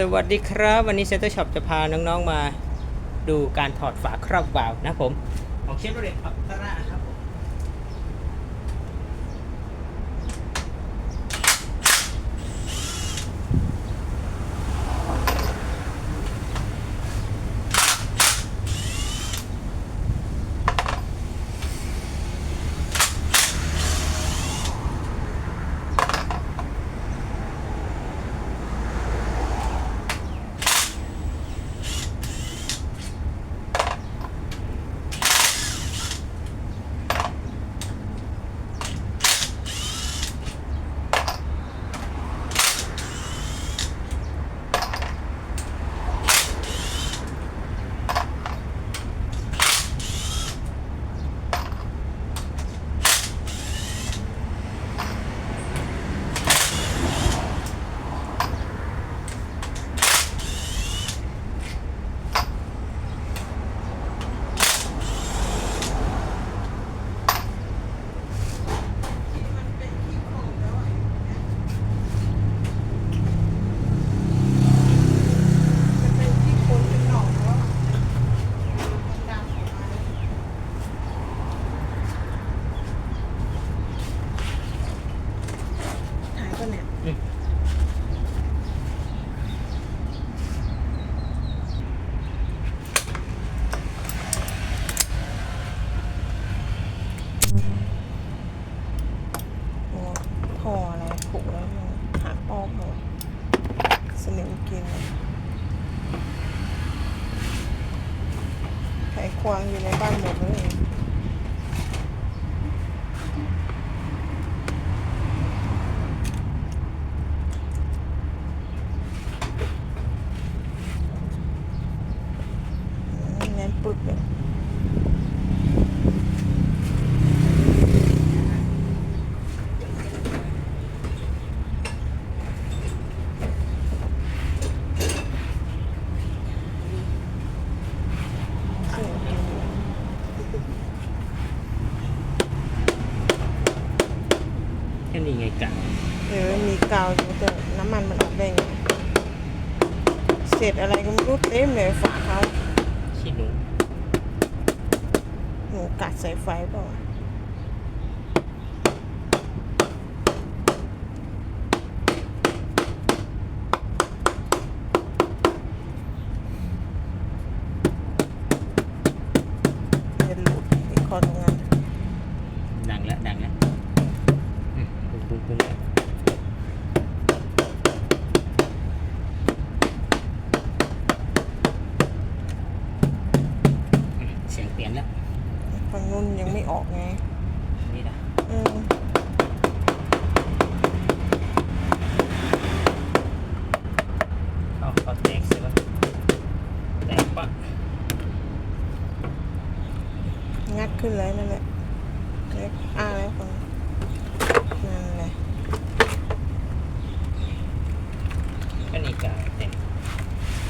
สวัสดีครับ วันนี้เซ็นเตอร์ช็อปจะพาน้องๆมาดูการถอดฝาครอบวาล์วนะครับผมของเชฟโรเลตอัลตร้าครับผม มันเป็นที่โคนเป็นหนองแล้วอะมันดำออกมา หายปะเนี่ยอืมโอ้ท่ออะไรผูกแล้วมันหาปอกหมดสนิมกินไขควงอยู่ในบ้านหมดเลยอืมแน่นปึกเลย เสียงกิน แค่ นี้ไงกันเดี๋ยวมีกาวอยู่แต่น้ำมันมันออกได้ไงเศษอะไรก็ไม่รู้เต็มเลยฝาเขาขี้หนูหนูกัดสายไฟเปล่าจะหลุดที่คอตรงนั้น ดังแล้วดังแล้วอืมปุ้งปุ้งปุ้งแล้วอืม เสียงเปลี่ยนแล้วฝั่งนู้นยังไม่ออกไง นี่นะอืมเอาเอาแตกเสียแล้วแตกปะงัดขึ้นเลยนั่นแหละเล็กอ้าแล้วฟังนั่นแหละ ก็นี่กาวเต็ม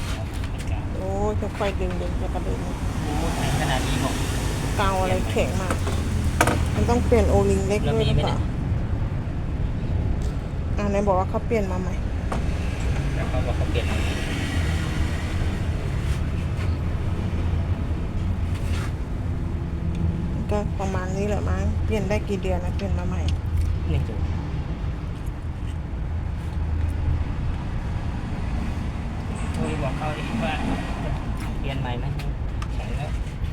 เอาไม่กาวโอ้ยค่อยๆดึงดึงจะกระเด็นโอ้ในขนาดนี้บอกกาวอะไรแข็งมาก มันต้องเปลี่ยนโอลิงเล็กแล้วด้วยมีหรือไหมเปเนี่ล่ายอ่าไหนบอกว่าเขาเปลี่ยนมาใหม่แล้วเขาบอกเขาเปลี่ยนมาก็ประมาณนี้แหละมั้งเปลี่ยนได้กี่เดือนนะเปลี่ยนมาใหม่นี่จู โทรบอกเขาดิว่าเปลี่ยนใหม่ไหมแข็งแล้ว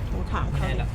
หนูถามไม่เขาได้ดิหรอก